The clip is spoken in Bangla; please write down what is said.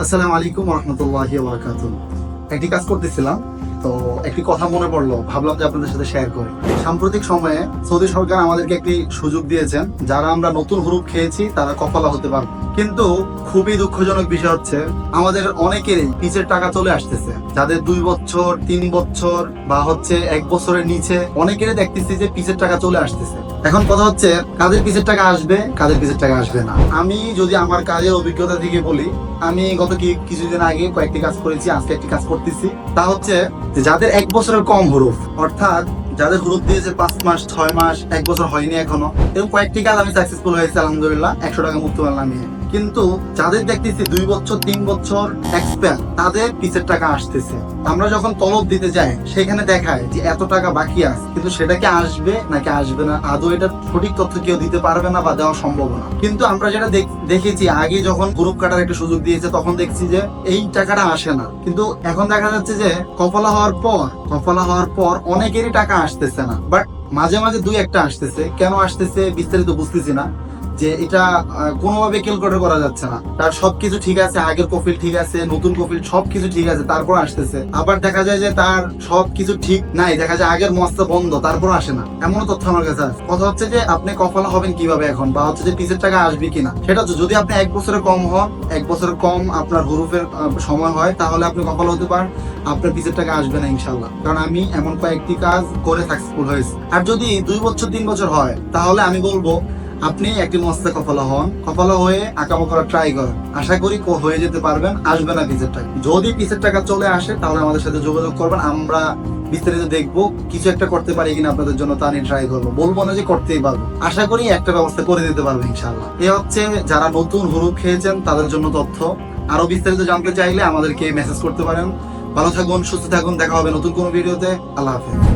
আলাইকুম রহমতুল্লাহ বারাকাত একটি কাজ করতেছিলাম, তো একটি কথা মনে পড়ল, ভাবলাম যে আপনাদের সাথে শেয়ার করি। সাম্প্রতিক সময়ে সৌদি সরকার আমাদেরকে একটি সুযোগ দিয়েছেন, যারা আমরা নতুন হুরুপ খেয়েছি, তারা কপালা হতে পারব। কিন্তু খুবই দুঃখজনক বিষয় হচ্ছে, আমাদের অনেকেরই পিচের টাকা চলে আসতেছে। যাদের দুই বছর, তিন বছর বা হচ্ছে এক বছরের নিচে, অনেকেরই দেখতেছি যে পিচের টাকা চলে আসতেছে। এখন কথা হচ্ছে, কাদের পিচের টাকা আসবে, কাদের পিচের টাকা আসবে না। আমি যদি আমার কাজের অভিজ্ঞতা থেকে বলি, আমি গত কি, কিছুদিন আগে কয়েকটি কাজ করেছি, আজকে একটি কাজ করতেছি। তা হচ্ছে যাদের এক বছরের কম হরুফ, অর্থাৎ যাদের হরুফ দিয়েছে পাঁচ মাস, ছয় মাস, এক বছর হয়নি এখনও, এরকম কয়েকটি কাজ আমি সাকসেসফুল হয়েছে, আলহামদুলিল্লাহ, একশো টাকা মুক্ত নামিয়ে কিন্তু যাদের দেখতেছি দুই বছর, তিন বছর এক্সপেল তাদের পিছের টাকা আসতেছে। আমরা যখন তলব দিতে যাই, সেখানে দেখায় যে এত টাকা বাকি আছে। কিন্তু সেটা কি আসবে নাকি আসবে না? আদৌ এটার সঠিক তথ্য কেউ দিতে পারবে না বা দেওয়া সম্ভব না। কিন্তু আমরা যেটা দেখেছি, আগে যখন গ্রুপ কাটার একটা সুযোগ দিয়েছে, তখন দেখছি যে এই টাকাটা আসে না। কিন্তু এখন দেখা যাচ্ছে যে কপালা হওয়ার পর কপালা হওয়ার পর অনেকেরই টাকা আসতেছে না। বাট মাঝে মাঝে দুই একটা আসতেছে। কেন আসতেছে বিস্তারিত বুঝতেছি না। যে এটা কোনোভাবে ক্যালকুলেট করা যাচ্ছে না। তার সবকিছু ঠিক আছে, আগের কফিল ঠিক আছে, নতুন কফিল সবকিছু ঠিক আছে, তারপর আসতেছে। আবার দেখা যায় যে তার সবকিছু ঠিক নাই, দেখা যায় আগের মস্ত বন্ধ, তারপর আসে না। এমন তথ্য আমার কাছে আছে। কথা হচ্ছে যে আপনি কপালা হবেন কীভাবে এখন, বা হচ্ছে যে পিসের টাকা আসবে কিনা। সেটা হচ্ছে, যদি আপনি এক বছরের কম হন, এক বছরের কম আপনার হরুফের সময় হয়, তাহলে আপনি কপাল হতে পারেন, আপনার পিসের টাকা আসবে না ইনশাল্লাহ কারণ আমি এমন কয়েকটি কাজ করে সাকসেসফুল হয়েছি। আর যদি দুই বছর, তিন বছর হয়, তাহলে আমি বলব আপনি একটি মস্তে কপালা হন। কপালা হয়ে আঁকামো করা ট্রাই করেন। আশা করি হয়ে যেতে পারবেন, আসবে না পিসের টাকা। যদি পিসের টাকা চলে আসে, তাহলে আমাদের সাথে যোগাযোগ করবেন। আমরা বিস্তারিত দেখব, কিছু একটা করতে পারি কিনা আপনাদের জন্য, তা নিয়ে ট্রাই করব। বলব না যে করতেই পারব। আশা করি একটা ব্যবস্থা করে দিতে পারব ইনশাল্লাহ এ হচ্ছে যারা নতুন হুরুপ খেয়েছেন, তাদের জন্য তথ্য। আরও বিস্তারিত জানতে চাইলে আমাদেরকে মেসেজ করতে পারেন। ভালো থাকুন, সুস্থ থাকুন। দেখা হবে নতুন কোনো ভিডিওতে। আল্লাহ হাফেজ।